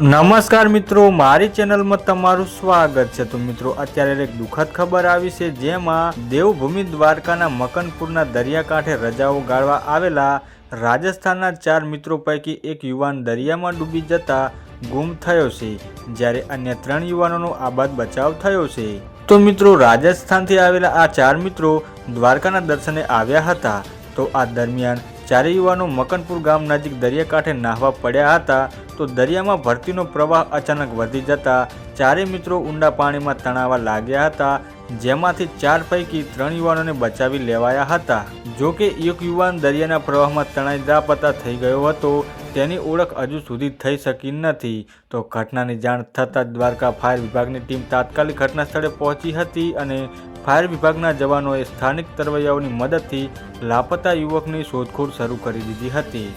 નમસ્કાર મિત્રો, મારી ચેનલમાં તમારું સ્વાગત છે. તો મિત્રો, અત્યારે એક દુઃખદ ખબર આવી છે, જેમાં દેવભૂમિ દ્વારકાના મકનપુરના દરિયાકાંઠે રજાઓ ગાળવા આવેલા રાજસ્થાનના ચાર મિત્રો પૈકી એક યુવાન દરિયામાં ડૂબી જતા ગુમ થયો છે, જ્યારે અન્ય ત્રણ યુવાનોનો આબાદ બચાવ થયો છે. તો મિત્રો, રાજસ્થાનથી આવેલા આ ચાર મિત્રો દ્વારકાના દર્શને આવ્યા હતા. તો આ દરમિયાન ચારે યુવાનો મકનપુર ગામ નજીક દરિયાકાંઠે નાહવા પડ્યા હતા, તો દરિયામાં ભરતીનો પ્રવાહ અચાનક વધી જતા ચારે મિત્રો ઊંડા પાણીમાં તણાવા લાગ્યા હતા, જેમાંથી ચાર પૈકી ત્રણ યુવાનોને બચાવી લેવાયા હતા. જો કે એક યુવાન દરિયાના પ્રવાહમાં તણાઈ દાપતા થઈ ગયો હતો, તેની ઓળખ હજુ સુધી થઈ શકી નથી. તો ઘટનાની જાણ થતાં દ્વારકા ફાયર વિભાગની ટીમ તાત્કાલિક ઘટના સ્થળે પહોંચી હતી અને ફાયર વિભાગના જવાનોએ સ્થાનિક તરવૈયાઓની મદદથી લાપતા યુવકની શોધખોળ શરૂ કરી દીધી હતી.